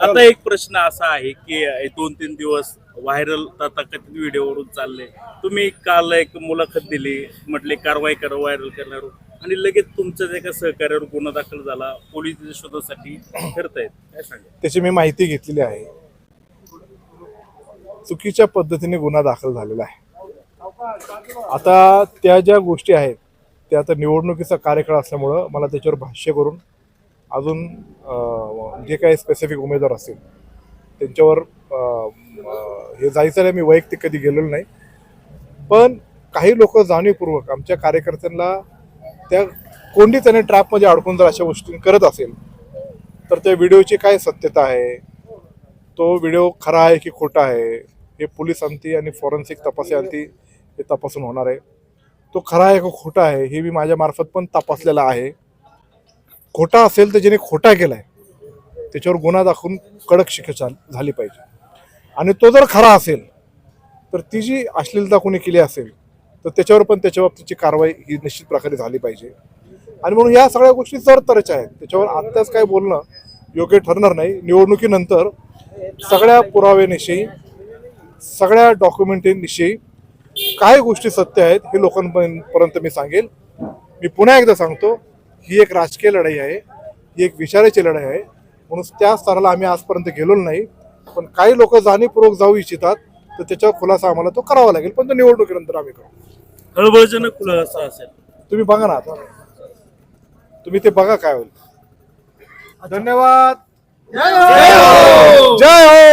आता एक प्रश्न असा आहे की दोन तीन दिवस व्हायरल तथाकथित व्हिडिओवरून चालले. तुम्ही काल एक मुलाखत दिली म्हटले कारवाई करा व्हायरल करणार. आणि लगेच तुमच्याच एका सहकार्यावर गुन्हा दाखल झाला पोलीस शोधासाठी फिरतायत. काय सांगा त्याची मी माहिती घेतलेली आहे. चुकीच्या पद्धतीने गुन्हा दाखल झालेला आहे. आता त्या ज्या गोष्टी आहेत त्या आता निवडणुकीचा कार्यकाळ असल्यामुळं मला त्याच्यावर भाष्य करून अजून जे काही स्पेसिफिक उमेदवार असतील त्यांच्यावर हे जायचं आहे मी वैयक्तिक कधी गेलेलो नाही. पण काही लोक जाणीवपूर्वक आमच्या कार्यकर्त्यांना त्या कोंडी त्याने ट्रॅपमध्ये अडकून जर अशा गोष्टी करत असेल तर त्या व्हिडिओची काय सत्यता आहे? तो व्हिडिओ खरा आहे की खोटा आहे? हे पोलीस अंती आणि फॉरेन्सिक तपासे अंती हे तपासून होणार आहे. तो खरा आहे का खोटा आहे? हे मी माझ्यामार्फत पण तपासलेला आहे. खोटा असेल तर ज्याने खोटा केलाय त्याच्यावर गुन्हा दाखवून कडक शिक्षा झाली पाहिजे. आणि तो जर खरा असेल तर ती जी अश्लीलता कोणी केली असेल तर त्याच्यावर पण त्याच्या बाबतीची कारवाई ही निश्चित प्रकारे झाली पाहिजे. आणि म्हणून या सगळ्या गोष्टी जरतरच्या आहेत त्याच्यावर आत्ताच काय बोलणं योग्य ठरणार नाही. निवडणुकीनंतर सगळ्या पुराव्याविषयी सगळ्या डॉक्युमेंटविषयी काय गोष्टी सत्य आहेत हे लोकांपर्यंत मी सांगेल. मी पुन्हा एकदा सांगतो ही एक राजकीय लढाई आहे ही एक विचाराची लढाई आहे. म्हणून त्या स्तराला आम्ही आजपर्यंत गेलेलो नाही. पण काही लोक जाणीवपूर्वक जाऊ इच्छितात तर त्याच्यावर खुलासा आम्हाला तो करावा लागेल. पण तो निवडणुकीनंतर आम्ही करू. खळबळजनक खुलासा असेल. तुम्ही बघा ना आता. तुम्ही ते बघा काय होईल. धन्यवाद. जय हो जय हो! जय हो!